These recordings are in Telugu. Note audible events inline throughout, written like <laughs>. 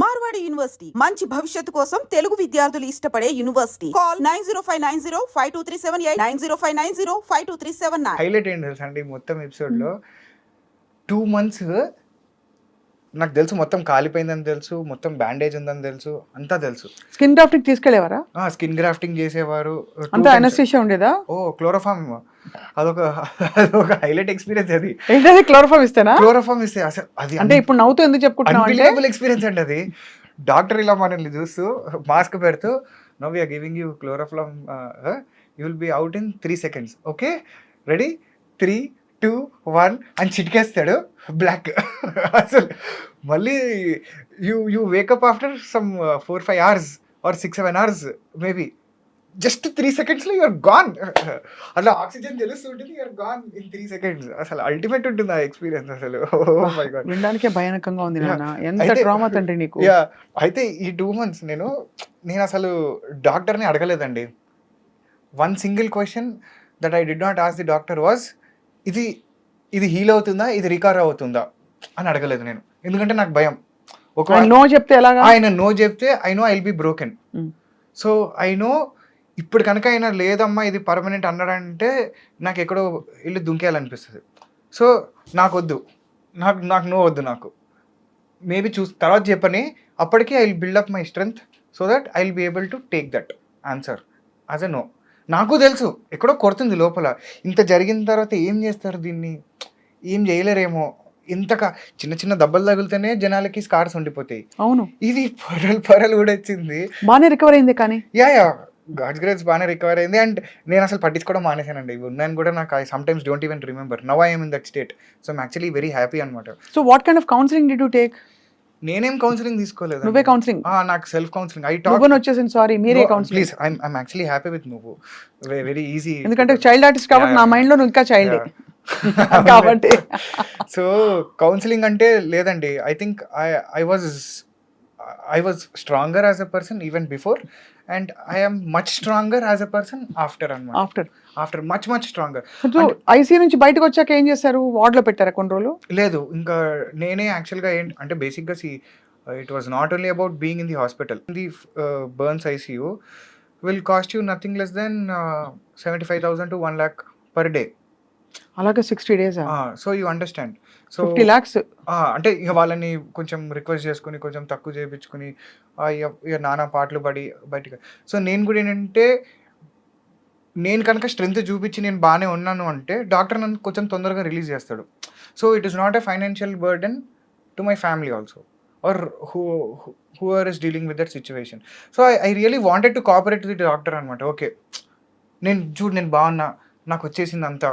మార్వాడి యూనివర్సిటీ మంచి భవిష్యత్తు కోసం తెలుగు విద్యార్థులు ఇష్టపడే university. Call nine zero five nine zero five two three seven eight nine zero five nine zero five two three seven nine. Highlight ఏంటి తెలుసా అండి? మొత్తం ఎపిసోడ్లో టూ మంత్స్ నాకు తెలుసు మొత్తం కాలిపోయిందని తెలుసు మొత్తం బ్యాండేజ్ ఉందని తెలుసు అంతా తెలుసు. స్కిన్ డాక్టర్కి తీసుకెళ్ళేవారా? స్కిన్ గ్రాఫ్టింగ్ చేసేవారు. అంత అనస్థిషియా ఉండేదా? ఓ క్లోరోఫామ్ అదొక అదొక హైలైట్ ఎక్స్పీరియన్స్ అది. ఏంటది? క్లోరోఫామ్ ఇస్తేనా? క్లోరోఫామ్ ఇస్తే అసలు అది అంటే ఇప్పుడు నవ్వుతూ ఎందుకు అన్బిలీవబుల్ ఎక్స్పీరియన్స్ అండి అది. డాక్టర్ ఇలా మనల్ని చూస్తూ మాస్క్ పెడుతూ no we're giving you chloroform you will be out in three seconds okay ready three two one అని చిటికేస్తాడు బ్లాక్. అసలు మళ్ళీ you you wake up after some four five hours or six seven hours maybe just three సెకండ్స్లో యూఆర్ గాన్. అట్లా oxygen తెలుస్తుంటుంది you're gone in three seconds. అసలు అల్టిమేట్ ఉంటుంది ఆ ఎక్స్పీరియన్స్ అసలు. <laughs> గాడ్ వినడానికే భయానకంగా ఉంది ఎంత ట్రామా తండ్రి నీకు? అయితే ఈ టూ మంత్స్ నేను నేను అసలు డాక్టర్ని అడగలేదండి. One single question that I did not ask the doctor was ఇది ఇది హీల్ అవుతుందా ఇది రికవర్ అవుతుందా అని అడగలేదు నేను. ఎందుకంటే నాకు భయం. ఒక నో చెప్తే ఎలాగా? ఆయన నో చెప్తే I know I be broken. So I know ఇప్పుడు కనుక ఆయన లేదమ్మా ఇది పర్మనెంట్ అన్నాడంటే నాకు ఎక్కడో ఇల్లు దుంకేయాలనిపిస్తుంది. సో నాకు వద్దు నాకు నాకు నో వద్దు నాకు. మేబీ చూ తర్వాత చెప్పని అప్పటికి I will build up my strength so that I will be able to take that answer as a no నాకు తెలుసు ఎక్కడో కొడుతుంది లోపల. ఇంత జరిగిన తర్వాత ఏం చేస్తారు దీన్ని? ఏం చేయలేరేమో. ఇంతక చిన్న చిన్న దెబ్బలు తగిలితేనే జనాలకి స్కార్స్ ఉండిపోతాయి. అవును. ఇది పొరలు పొరలు కూడా వచ్చింది బాగానే రికవర్ అయింది కానీ. Yeah yeah. గాడ్స్ గ్రేట్స్ బాగానే రికవర్ అయింది. అండ్ నేను అసలు పట్టించుకోవడం మానేశానండి. ఇవి ఉన్నాయని కూడా నాకు I sometimes don't even remember now I'm in that state so actually very happy అనమాట so what kind of counselling did to take నేనేం కౌన్సిలింగ్ తీసుకోలేదు నువ్వే కౌన్సిలింగ్ నాకు సెల్ఫ్ కౌన్సిలింగ్ ఐ టాక్ నువ్వు వచ్చేసింది సారీ మీరే counselling please I'm I'm actually happy with నువ్వు. వెరీ ఈజీ ఎందుకంటే చైల్డ్ ఆర్టిస్ట్ కాబట్టి నా. మైండ్లో నువ్వు ఇంకా చైల్డ్ <laughs> కాబట్టి. <laughs> సో కౌన్సిలింగ్ అంటే లేదండి. I think I I was I was stronger as a person even before and I'm much stronger as a person after అనమాట after. After much much stronger. IC నుంచి బయటకు వచ్చాక ఏం చేశారు? వార్డ్లో పెట్టారా కొన్ని రోజులు? లేదు ఇంకా నేనే యాక్చువల్గా ఏంటి అంటే బేసిక్గా see it was not only about being in the hospital the burns ICU will cost you nothing less than seventy five thousand to one lakh per day అలాగే sixty days so you understand fifty lakhs అంటే ఇక వాళ్ళని కొంచెం రిక్వెస్ట్ చేసుకుని కొంచెం తక్కువ చేయించుకుని ఇక నానా పాటలు పడి బయటకు. సో నేను కూడా ఏంటంటే నేను కనుక స్ట్రెంత్ చూపించి నేను బాగానే ఉన్నాను అంటే డాక్టర్ నన్ను కొంచెం తొందరగా రిలీజ్ చేస్తాడు. So it is not a financial burden to my family also or who who are is dealing with that situation so I I really wanted to cooperate with doctor అనమాట ఓకే నేను చూడు నేను బాగున్నా నాకు వచ్చేసింది అంతా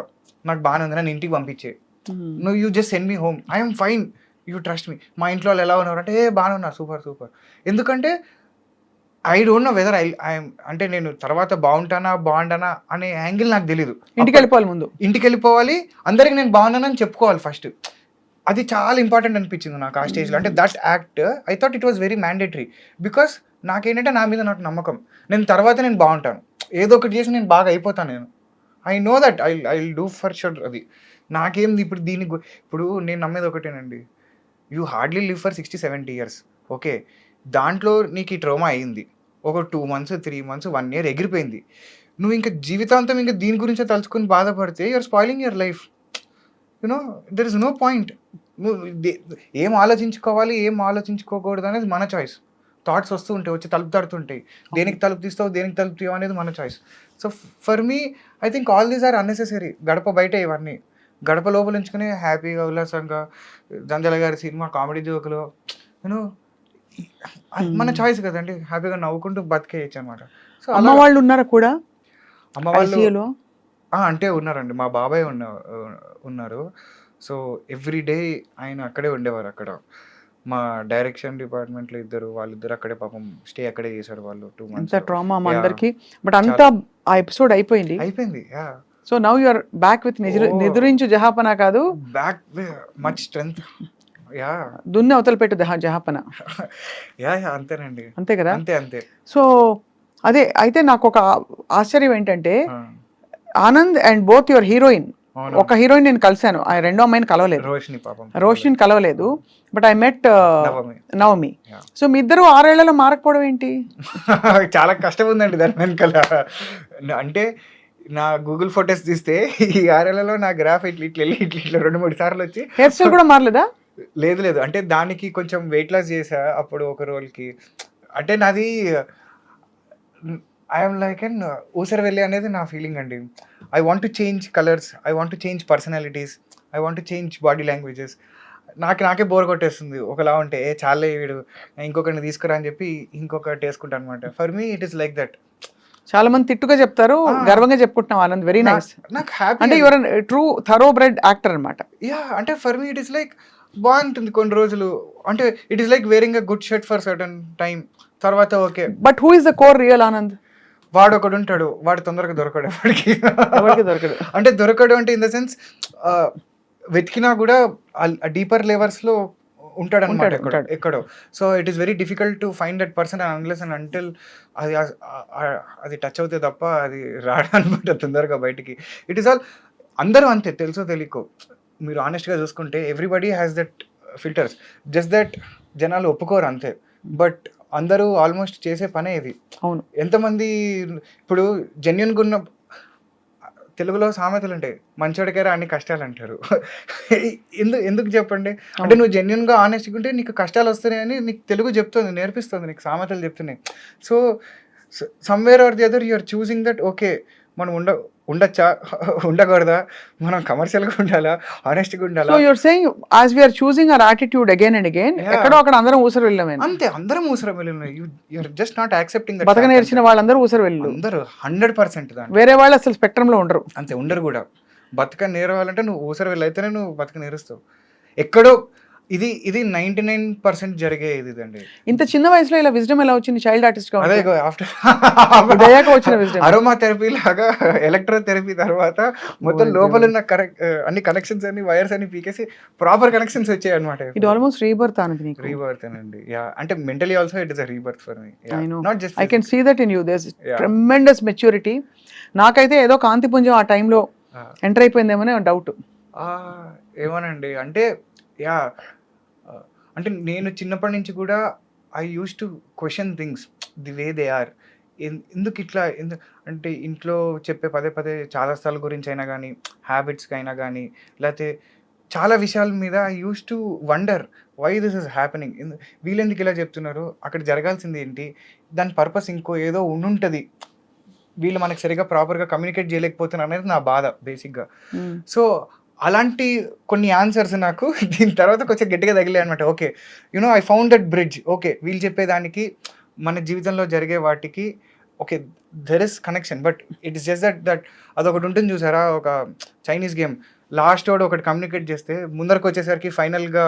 నాకు బాగానే ఉంది నన్ను ఇంటికి పంపించే. నువ్వు you just send me home I'm fine you trust me మా ఇంట్లో వాళ్ళు ఎలా ఉన్నారు అంటే ఏ బాగానే ఉన్నారు. Super super. ఎందుకంటే I don't know whether I I'm అంటే నేను తర్వాత బాగుంటానా బాగుంటానా అనే యాంగిల్ నాకు తెలీదు. ఇంటికి వెళ్ళిపోవాలి ముందు. ఇంటికి వెళ్ళిపోవాలి. అందరికి నేను బాగున్నానని చెప్పుకోవాలి ఫస్ట్ అది చాలా ఇంపార్టెంట్ అనిపించింది నాకు ఆ స్టేజ్లో అంటే that act I thought it was very mandatory because నాకేంటంటే నా మీద నాకు నమ్మకం. నేను తర్వాత నేను బాగుంటాను. ఏదో ఒకటి చేసి నేను బాగా అయిపోతాను నేను. I know that I I do for sure అది. నాకేం ఇప్పుడు దీని ఇప్పుడు నేను నమ్మేది ఒకటేనండి. You hardly live for sixty seventy years. Okay. దాంట్లో నీకు ఈ ట్రోమా అయింది. ఒక two months three months one year ఎగిరిపోయింది. నువ్వు ఇంకా జీవితాంతం ఇంకా దీని గురించే తలుచుకుని బాధపడితే you're spoiling your life you know there is no point నువ్వు ఏం ఆలోచించుకోవాలి ఏం ఆలోచించుకోకూడదు అనేది మన చాయిస్ థాట్స్ వస్తూ ఉంటాయి వచ్చి తలుపు తడుతుంటాయి. దేనికి తలుపు తీస్తావు దేనికి తలుపు తీయవు అనేది మన choice so for me I think all these are unnecessary గడప బయట ఇవన్నీ. గడప లోపల ఉంచుకుని హ్యాపీగా ఉల్లాసంగా జంజల గారి సినిమా కామెడీ జోకులు. యూనో మన చాయిస్ కదండి. హ్యాపీగా నవ్వుకుంటూ బతికేయచ్చు అనమాట సో అమ్మ వాళ్ళు ఉన్నారా కూడా? అమ్మ వాళ్ళు అంటే ఉన్నారండి. మా బాబాయ్ ఉన్న ఉన్నారు. సో ఎవ్రీ డే ఆయన అక్కడే ఉండేవారు అక్కడ. మా డైరెక్షన్ డిపార్ట్మెంట్లో ఇద్దరు వాళ్ళిద్దరు అక్కడే పాపం స్టే అక్కడే చేశారు వాళ్ళు. Two months trauma. అందరికి. బట్ అంతా ఆ ఎపిసోడ్ అయిపోయింది. అయిపోయింది. So now you're back with. నిద్రించు జహాపన కాదు బ్యాక్ మచ్ స్ట్రెంగ్త్ యా దున్ని అవతల పెట్టు జహాపన యా యా అంతేనండి. అంతే కదా? అంతే అంతే. సో అదే అయితే నాకు ఒక ఆశ్చర్యం ఏంటంటే Anand and both your heroine? ఒక హీరోయిన్ నేను కలిశాను. ఆ రెండో అమ్మాయిని కలవలేదు. రోషిని పాపం. రోషన్ కలవలేదు. But I met Navami. So మీ ఇద్దరు ఆరేళ్ళలో మారకపోవడం ఏంటి? <laughs> చాలా కష్టం ఉందండి దాని వెనకాల. అంటే నా గూగుల్ ఫొటోస్ తీస్తే ఈ ఆరేళ్ళలో నా గ్రాఫ్ ఇట్లా ఇట్లా వెళ్ళి ఇట్లా ఇట్లా రెండు మూడు సార్లు వచ్చి హెయిర్ స్టైల్ కూడా మారలేదా? లేదు లేదు. అంటే దానికి కొంచెం వెయిట్ లాస్ చేసా అప్పుడు ఒక రోల్కి అంటే నాది ఐఎమ్ లైక్ అండ్ ఊసర వెళ్ళి అనేది నా ఫీలింగ్ అండి. I want to change colours I want to change personalities I want to change body languages నాకు నాకే బోర్ కొట్టేస్తుంది. ఒకలా ఉంటే చాలే వీడు. ఇంకొకరిని తీసుకురా అని చెప్పి ఇంకొకటి వేసుకుంటాను అనమాట for me it is like that చాలా మంది తిట్టుగా చెప్తారు. గర్వంగా చెప్పుకుంటున్నాం ఆనంద్ వెరీ నైస్ నాకు హ్యాపీ అంటే your true thoroughbred actor అనమాట యా అంటే for me it is like బాగుంటుంది కొన్ని రోజులు. అంటే it is like wearing a good shirt for certain time తర్వాత okay but who is the core real Anand వాడు ఒకడు ఉంటాడు. వాడు తొందరగా దొరకడు ఎవరికి ఎవరికి దొరకడు? అంటే దొరకడు అంటే ఇన్ ద సెన్స్ వెతికినా కూడా డీపర్ లెవెల్స్లో ఉంటాడు అనమాట ఎక్కడో. So it is very difficult to find that person unless and until అది అది టచ్ అవుతే తప్ప అది రాడనమాట తొందరగా బయటికి. ఇట్ ఈస్ ఆల్ అందరూ అంతే తెలుసో తెలియకో మీరు ఆనెస్ట్గా చూసుకుంటే everybody has that filters just that జనాలు ఒప్పుకోరు అంతే. బట్ అందరూ ఆల్మోస్ట్ చేసే పనే ఇది. అవును. ఎంతమంది ఇప్పుడు జెన్యున్గా ఉన్న తెలుగులో సామెతలు ఉంటాయి మంచోడికైనా అన్ని కష్టాలు అంటారు <laughs> ఎందుకు ఎందుకు చెప్పండి అంటే నువ్వు జెన్యున్గా ఆనెస్ట్గా ఉంటే నీకు కష్టాలు వస్తున్నాయని నీకు తెలుగు చెప్తుంది నేర్పిస్తుంది నీకు సామెతలు చెప్తున్నాయి. So somewhere or the other you're choosing that okay మనం ఉండ ఉండొచ్చా? ఉండకూడదా? మనం కమర్షియల్గా ఉండాలా? ఆనెస్ట్గా ఉండాలా? So you're saying as we're choosing our attitude again and again. ఎక్కడో అక్కడ అందరం ఊసరు వెళ్ళామే అంతే అందరం ఊసరం వెళ్ళిన యూఆర్ జస్ట్ నాట్ యాక్సెప్టింగ్ బతక నేర్చిన వాళ్ళందరూ ఊసరు వెళ్ళు అందరూ హండ్రెడ్ పర్సెంట్ వేరే వాళ్ళు అసలు స్పెక్ట్రమ్లో ఉండరు. అంతే ఉండరు కూడా. బతక నేరవాలంటే నువ్వు ఊసర వెళ్ళైతేనే నువ్వు బతక నేరుస్తావు. ఎక్కడో ఇది ఇది నైన్టీ నైన్ పర్సెంట్ జరిగే ఇది అండి ఇంత చిన్న వయసులో ఇలా విజ్డమ్ ఎలా వచ్చింది? చైల్డ్ ఆర్టిస్ట్గా అదే? ఆఫ్టర్ దయాక వచ్చిన. అరోమా థెరపీ లాగా ఎలక్ట్రో థెరపీ తర్వాత మొత్తం లోపల. ఉన్న కరెక్ట్ అన్ని కనెక్షన్స్ అన్ని వైర్స్ అన్ని పీకేసి ప్రాపర్ కనెక్షన్స్ వచ్చాయి అనమాట ఇది ఆల్మోస్ట్ రీబర్త్ నీకు రీబర్త్ అండి యా అంటే mentally also it is rebirth for me. Not just I can see that in you these Yeah. Tremendous maturity నాకైతే ఏదో కాంతిపుంజం ఆ టైంలో ఎంటర్ అయిపోయిందేమో డౌట్ ఏమోనండి. అంటే యా అంటే నేను చిన్నప్పటి నుంచి కూడా I used to question things the way they are ఎందుకు ఇట్లా ఎందు అంటే ఇంట్లో చెప్పే పదే పదే చాలా స్థలాల గురించి అయినా కానీ హ్యాబిట్స్కి అయినా కానీ లేకపోతే చాలా విషయాల మీద I used to wonder why this is happening వీళ్ళు ఎందుకు ఇలా చెప్తున్నారు? అక్కడ జరగాల్సింది ఏంటి? దాని పర్పస్ ఇంకో ఏదో ఉండుంటుంది. వీళ్ళు మనకి సరిగా ప్రాపర్గా కమ్యూనికేట్ చేయలేకపోతున్నారు అనేది నా బాధ బేసిక్గా సో అలాంటి కొన్ని ఆన్సర్స్ నాకు <laughs> దీని తర్వాత కొంచెం గట్టిగా తగిలే అనమాట okay you know I found that bridge okay వీళ్ళు చెప్పేదానికి మన జీవితంలో జరిగే వాటికి okay there is connection but it is just that that అదొకటి ఉంటుంది చూసారా? ఒక చైనీస్ గేమ్ లాస్ట్ వాడు ఒకటి కమ్యూనికేట్ చేస్తే ముందరకు వచ్చేసరికి ఫైనల్గా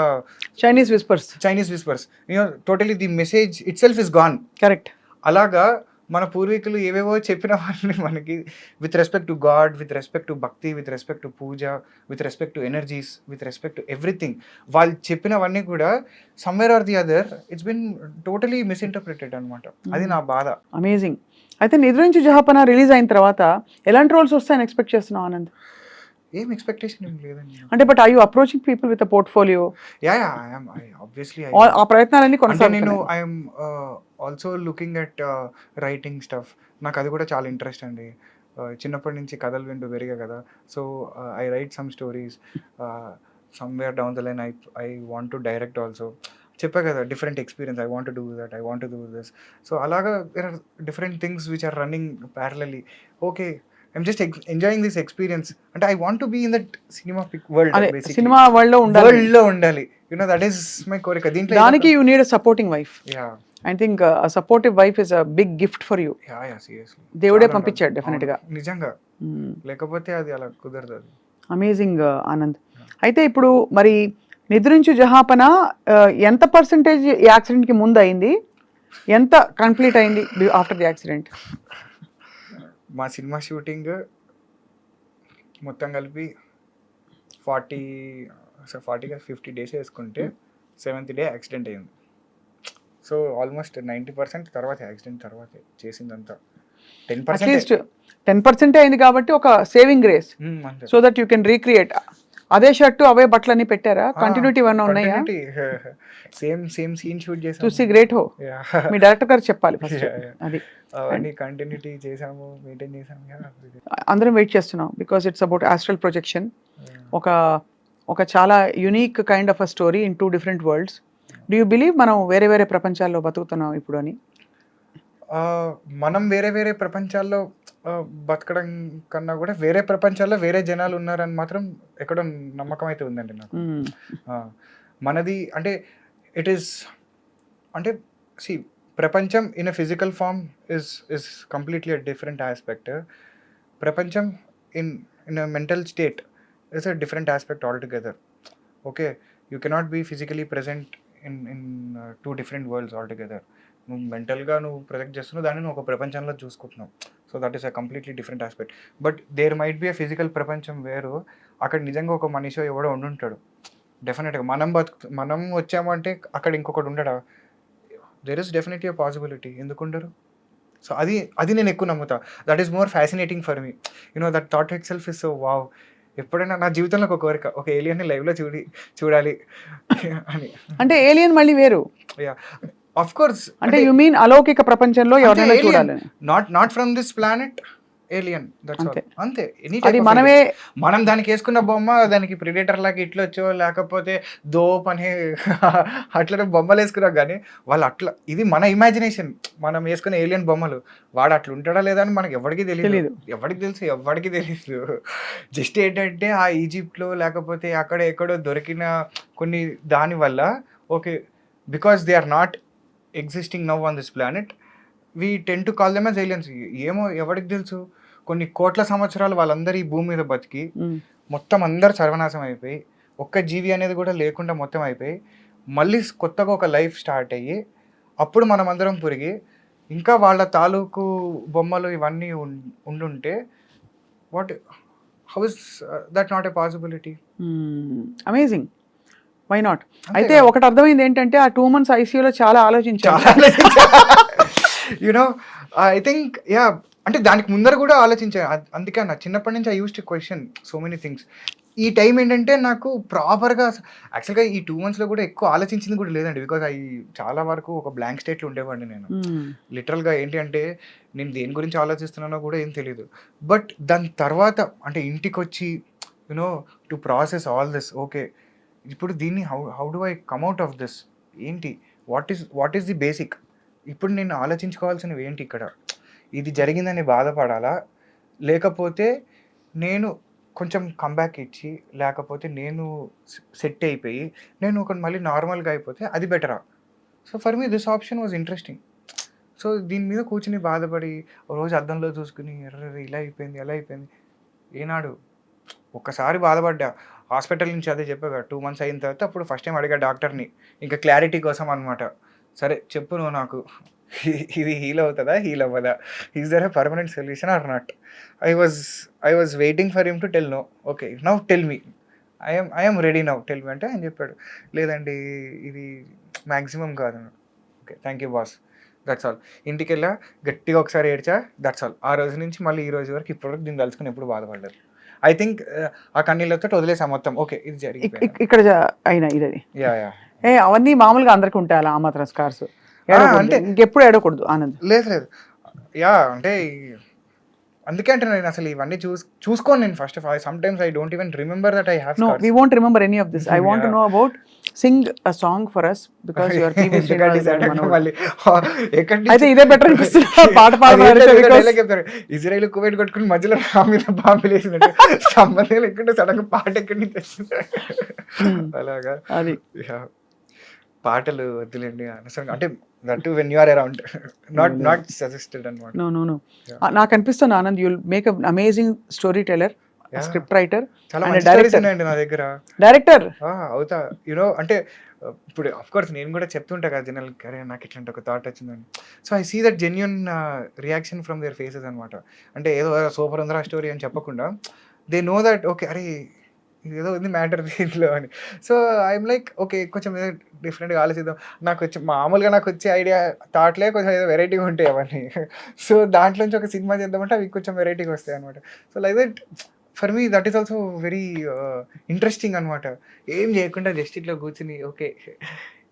Chinese whispers Chinese whispers you know totally the message itself is gone correct అలాగా మన పూర్వీకులు ఏవేవో చెప్పిన వాళ్ళని మనకి with respect to God with respect to bhakti with respect to puja with respect to energies with respect to everything వాళ్ళు చెప్పినవన్నీ కూడా somewhere or the other it's been totally misinterpreted అనమాట అది నా బాధ. అమేజింగ్ అయితే నిద్రించి జహాపన రిలీజ్ అయిన తర్వాత ఎలాంటి రోల్స్ వస్తాయని ఎక్స్పెక్ట్ చేస్తున్నావు ఆనంద్? ఏం ఎక్స్పెక్టేషన్ ఏం లేదండి. అంటే but I you approaching people with portfolio yeah yeah I'm obviously ఆ ప్రయత్నాలన్నీ అంటే నేను కొనసాగుతున్నాయి I'm also looking at writing stuff నాకు అది కూడా చాలా ఇంట్రెస్ట్ అండి. Uh, చిన్నప్పటి నుంచి కథలు వింటూ పెరిగా కదా. So I write some stories somewhere down the line I I want to direct also చెప్పా కదా different experience I want do that I want do this so అలాగా there are different things which are running parallelly okay I'm just enjoying this experience అంటే I want to be in that cinema world అదే బేసిక్ సినిమా వరల్డ్లో ఉండాలి. వరల్డ్లో ఉండాలి. యునో దట్ ఈస్ మై కోరిక. దీంట్లో దానికి you need supporting wife yeah I think supportive wife is a big gift for you దేవుడే పంపించాడు definite గా. నిజంగా. లేకపోతే అది అలా కుదరదు అది. అమేజింగ్ ఆనంద్ అయితే ఇప్పుడు మరి నిద్రించు జహాపన uh, ఎంత పర్సంటేజ్ యాక్సిడెంట్కి ముందు అయింది? ఎంత కంప్లీట్ అయింది ఆఫ్టర్ ది యాక్సిడెంట్ మా సినిమా షూటింగ్ మొత్తం కలిపి ఫార్టీ ఫార్టీగా ఫిఫ్టీ డేస్ వేసుకుంటే సెవెంత్ డే యాక్సిడెంట్ అయింది. సో ఆల్మోస్ట్ నైంటీ పర్సెంట్ తర్వాత యాక్సిడెంట్ తర్వాత చేసిందంతా. Ten at least ten percent అయింది కాబట్టి ఒక సేవింగ్ గ్రేస్ అంతే. So that you can recreate అదే షర్టు అవే బట్టలన్నీ పెట్టారా? కంటిన్యూటీ ఏమన్నా ఉన్నాయా? సేమ్ సేమ్ సీన్ షూట్ చేసాం చూసి గ్రేట్ హో. మీ డైరెక్టర్ గారు చెప్పాలి ఫస్ట్. అది. అవన్నీ కంటిన్యూటీ చేసాము మెయింటైన్ చేసాము. అందరం వెయిట్ చేస్తున్నాం because it's about astral projection ఒక ఒక చాలా unique kind of a story in two different worlds do you believe మనం వేరే వేరే ప్రపంచాల్లో బతుకుతున్నాం ఇప్పుడు అని? మనం వేరే వేరే ప్రపంచాల్లో బతకడం కన్నా కూడా వేరే ప్రపంచాల్లో వేరే జనాలు ఉన్నారని మాత్రం ఎక్కడో నమ్మకం అయితే ఉందండి నాకు. మనది అంటే ఇట్ ఈస్ అంటే సి ప్రపంచం in a physical form is is completely a different aspect ప్రపంచం in in a mental state is a different aspect altogether okay you cannot be physically present in in two different worlds altogether నువ్వు మెంటల్గా నువ్వు ప్రొజెక్ట్ చేస్తున్నావు దాన్ని నువ్వు ఒక ప్రపంచంలో చూసుకుంటున్నావు. So that is a completely different aspect but there might be a physical ప్రపంచం వేరు అక్కడ నిజంగా ఒక మనిషి ఎవడో ఉండుంటాడు డెఫినెట్గా మనం బతుకు మనం వచ్చామంటే అక్కడ ఇంకొకటి ఉండడా? There is definitely a possibility ఎందుకు ఉండరు? సో అది అది నేను ఎక్కువ నమ్ముతా. That is more fascinating for me you know that thought itself is so wow ఎప్పుడైనా నా జీవితంలో ఒక కోరిక ఒక ఏలియన్ని లైవ్లో చూడి చూడాలి అని. అంటే ఏలియన్ మళ్ళీ వేరు. ఆఫ్ కోర్స్ అంటే యు మీన్ అలౌకిక ప్రపంచంలో ఎవరైనా చూడాలని. Not not from this planet alien అంతే. అది మనమే మనం దానికి వేసుకున్న బొమ్మ దానికి ప్రిడేటర్ లాగా ఇట్లా వచ్చో లేకపోతే దోప్ అని <laughs> అట్లా బొమ్మలు వేసుకున్నాం కానీ వాళ్ళు అట్లా ఇది మన ఇమాజినేషన్ మనం వేసుకునే ఏలియన్ బొమ్మలు వాడు అట్లా ఉంటాడా లేదా అని మనకి ఎవరికి తెలియదు తెలీదు. ఎవరికి తెలుసు? ఎవరికి తెలియదు జస్ట్ ఏంటంటే ఆ ఈజిప్ట్లో లేకపోతే అక్కడ ఎక్కడో దొరికిన కొన్ని దాని వల్ల okay because they are not existing now on this planet we tend to call them as aliens ఏమో ఎవరికి తెలుసు? కొన్ని కోట్ల సంవత్సరాలు వాళ్ళందరూ ఈ భూమి మీద బతికి. మొత్తం అందరు సర్వనాశం అయిపోయి ఒక్క జీవి అనేది కూడా లేకుండా మొత్తం అయిపోయి మళ్ళీ కొత్తగా ఒక లైఫ్ స్టార్ట్ అయ్యి అప్పుడు మనం అందరం పురిగి ఇంకా వాళ్ళ తాలూకు బొమ్మలు ఇవన్నీ ఉండుంటే what how is that not a possibility amazing why not అయితే. ఒకటి అర్థమైంది ఏంటంటే ఆ టూ మంత్స్ ఐసీయూలో చాలా ఆలోచించారు చాలా యునో ఐ థింక్ యా అంటే దానికి ముందర కూడా ఆలోచించాను అద్- అందుకే నా చిన్నప్పటి నుంచి I used to question so many things ఈ టైం ఏంటంటే నాకు ప్రాపర్గా యాక్చువల్గా ఈ టూ మంత్స్లో కూడా ఎక్కువ ఆలోచించింది కూడా లేదండి. బికాజ్ అవి చాలా వరకు ఒక బ్లాంక్ స్టేట్లో ఉండేవాడిని నేను. లిటరల్గా ఏంటి అంటే నేను దేని గురించి ఆలోచిస్తున్నానో కూడా ఏం తెలియదు బట్ దాని తర్వాత అంటే ఇంటికి వచ్చి you know to process all this okay ఇప్పుడు దీన్ని how how do I come out of this ఏంటి? What is what is the basic ఇప్పుడు నేను ఆలోచించుకోవాల్సినవి ఏంటి ఇక్కడ? ఇది జరిగిందని బాధపడాలా? లేకపోతే నేను కొంచెం కంబ్యాక్ ఇచ్చి లేకపోతే నేను సెట్ అయిపోయి నేను ఒక మళ్ళీ నార్మల్గా అయిపోతే అది బెటరా so for me this option was interesting so దీని మీద కూర్చుని బాధపడి రోజు అద్దంలో చూసుకుని ఎర్ర ఇలా అయిపోయింది ఎలా అయిపోయింది. ఏనాడు ఒక్కసారి బాధపడ్డా. హాస్పిటల్ నుంచి అదే చెప్పాగా టూ మంత్స్ అయిన తర్వాత అప్పుడు ఫస్ట్ టైం అడిగా డాక్టర్ని. ఇంకా క్లారిటీ కోసం అనమాట సరే చెప్పు నువ్వు నాకు. <laughs> ఇది హీల్ అవుతుందా? హీల్ అవ్వదా? Is there a permanent solution or not I was I was waiting for him to tell no okay now tell me I'm I'm ready now tell me అంటే ఆయన చెప్పాడు. లేదండి ఇది మ్యాక్సిమం కాదు okay thank you boss that's all ఇంటికి వెళ్ళా గట్టిగా ఒకసారి ఏడ్చా దట్స్ ఆల్ ఆ రోజు నుంచి మళ్ళీ ఈ రోజు వరకు ఇప్పటివరకు దీన్ని తలుచుకుని ఎప్పుడు బాధపడలేదు. ఐ థింక్ ఆ కన్నీళ్ళతో వదిలేసా మొత్తం. ఓకే ఇది జరిగింది ఇక్- ఇక్కడ అయినా ఇది యా యా ఏ అవన్నీ మామూలుగా అందరికి ఉంటాయి అలా ఆ మాత్రం స్కార్స్ అంటే- ఇంకెప్పుడు ఏడకూడదు ఆనంద్. లేదు లేదు. యా అంటే అందుకే అంటే నేను అసలు ఇవన్నీ చూస్ చూసుకోను నేను first of all sometimes I don't even remember that I have no we won't remember any of this I want. No about sing a song for us because your మళ్ళీ? ఎక్కడి అయితే ఇదే better అనిపిస్తుంది. <laughs> పాట because- ఇజ్రాయల్ కువైట్ కొట్టుకుని మధ్యలో నా మీద బాంబులు వేసినట్టు సంబంధం లేకుండా సడన్గా పాట ఎక్కడి నుంచి వచ్చింది? అలాగా? అది. పాటలు వద్దులేండి అనవసరంగా. అంటే that when you are around not not suggested అనమాట నో నో నో Yeah. నాకు అనిపిస్తుంది Anand you'll make amazing storyteller. Script writer ఉన్నాయండి నా దగ్గర. డైరెక్టర్ అవుతా. యూనో అంటే ఇప్పుడు అఫ్ కోర్స్ నేను కూడా చెప్తుంటా కదా జనరల్ అరే నాకు ఇట్లాంటి ఒక థాట్ వచ్చిందని. So I see that genuine reaction from their faces అనమాట అంటే ఏదో సూపర్ ఉందిరా స్టోరీ అని చెప్పకుండా దే నో దట్ ఓకే అరే ఏదో ఉంది మ్యాటర్ దీంట్లో అని. సో ఐఎమ్ లైక్ ఓకే కొంచెం డిఫరెంట్గా ఆలోచిద్దాం. నాకు వచ్చి మామూలుగా నాకు వచ్చే ఐడియా థాట్లే కొంచెం ఏదో వెరైటీగా ఉంటాయి అవన్నీ. సో దాంట్లోంచి ఒక సినిమా చేద్దామంటే అవి కొంచెం వెరైటీగా వస్తాయి అనమాట so like that for me that is also very interesting అనమాట ఏం చేయకుండా జస్ట్ ఇట్లా కూర్చుని ఓకే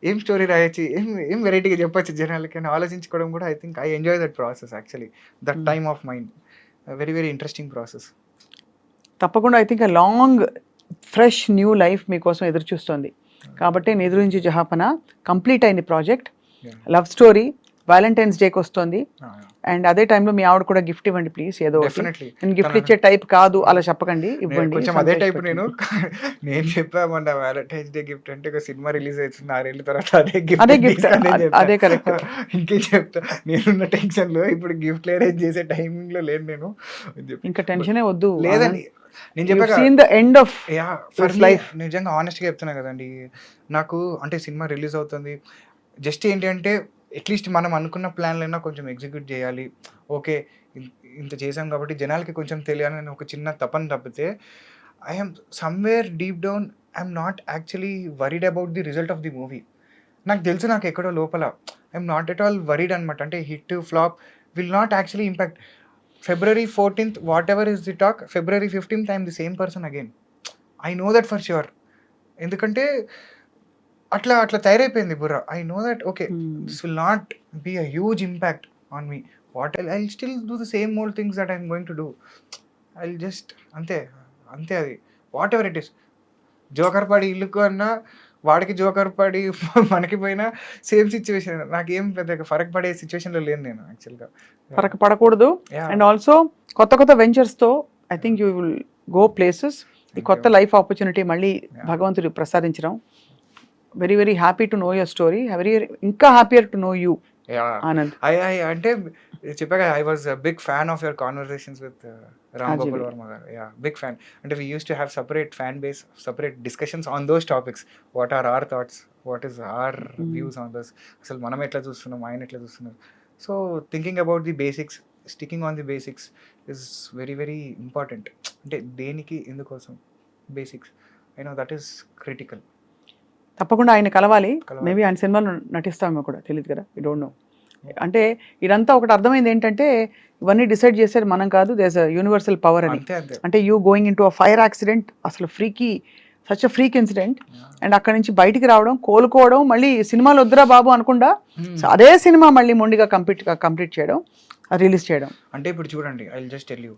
ఏం స్టోరీ రాయొచ్చు ఏం ఏం వెరైటీగా చెప్పొచ్చు జనాలకి అని ఆలోచించుకోవడం కూడా I think I enjoy that process actually that Hmm. Time of mind. Very very interesting process. తప్పకుండా I think long fresh new life మీకోసం ఎదురు చూస్తుంది కాబట్టి నిద్రించి జహాపన కంప్లీట్ అయింది ప్రాజెక్ట్. లవ్ స్టోరీ వ్యాలంటైన్స్ డేకి వస్తుంది. అండ్ అదే టైంలో మీ ఆవిడ కూడా గిఫ్ట్ ఇవ్వండి ప్లీజ్ ఏదో నేను గిఫ్ట్ ఇచ్చే టైప్ కాదు అలా చెప్పకండి ఇవ్వండి కొంచెం అదే టైప్ నేను. నేను చెప్పామన్న వ్యాలంటైన్స్ డే గిఫ్ట్ అంటే ఒక సినిమా రిలీజ్ అవుతుంది ఆరేళ్ళ తర్వాత అదే గిఫ్ట్ అదే gift, అదే correct. ఇంకేం చెప్తా? నేనున్న టెన్షన్లో ఇప్పుడు గిఫ్ట్ అరేంజ్ చేసే టైమింగ్లో లేను నేను. ఇంకా టెన్షనే వద్దు. లేదండి. నేను ఎండ్ ఆఫ్ It's లైఫ్. నిజంగా ఆనెస్ట్గా చెప్తున్నా కదండి. నాకు అంటే సినిమా రిలీజ్ అవుతుంది. జస్ట్ ఏంటి అంటే అట్లీస్ట్ మనం అనుకున్న ప్లాన్లైనా కొంచెం ఎగ్జిక్యూట్ చేయాలి. ఓకే ఇంత చేసాం కాబట్టి జనాలకి కొంచెం తెలియాలని ఒక చిన్న తపన తప్పితే I'm somewhere deep down I'm not actually worried about the result of the movie నాకు తెలుసు నాకు ఎక్కడో లోపల. I'm not at all worried అనమాట అంటే hit flop will not actually impact February fourteenth whatever is the talk February fifteenth I'm the same person again I know that for sure ఎందుకంటే అట్లా అట్లా తయారైపోయింది బుర్ర. I know that okay this will not be a huge impact on me what I still do the same more things that I'm going to do I just అంతే అంతే అది. Whatever it is joker పడి ఇల్లుకు అన్నా వాడికి జోకర్ పడి <laughs> మనకి పోయినా సేమ్ సిచ్యువేషన్ నాకేం పెద్ద ఫరక్ పడే సిచ్యువేషన్లో లేను నేను యాక్చువల్గా ఫరక పడకూడదు. అండ్ ఆల్సో కొత్త కొత్త వెంచర్స్తో I think you will go places ఈ కొత్త. లైఫ్ ఆపర్చునిటీ మళ్ళీ. భగవంతుడు ప్రసాదించడం. Very very happy to know your story very ఇంకా happier to know you Anand I I అంటే చెప్పాక I was big fan of your conversations with Ram. Gopal Varma garu. Yeah big fan అంటే we used to have separate fan base separate discussions on those topics what are are thoughts what is are. Views on those అసలు మనం ఎట్లా చూస్తున్నాం? ఆయన ఎట్లా చూస్తున్నారు? So thinking about the basics sticking on the basics is very very important అంటే దేనికి ఎందుకోసం basics I know that is critical తప్పకుండా ఆయన కలవాలి. కలవాలి. మేబీ ఆయన సినిమాలో నటిస్తామో కూడా. తెలియదు కదా? యూ డోంట్ నో అంటే ఇదంతా ఒకటి అర్థమైంది ఏంటంటే ఇవన్నీ డిసైడ్ చేసేది మనం కాదు దేస్ అ యూనివర్సల్ పవర్ అని. అంటే you going into a fire accident అసలు ఫ్రీకి such a freak incident and అక్కడి నుంచి బయటికి రావడం కోలుకోవడం మళ్ళీ సినిమాలు వద్దురా బాబు అనకుండా Hmm. అదే సినిమా మళ్ళీ మొండిగా కంప్లీట్ కంప్లీట్ చేయడం రిలీజ్ చేయడం. అంటే ఇప్పుడు చూడండి ఐ జస్ట్ టెల్ యూ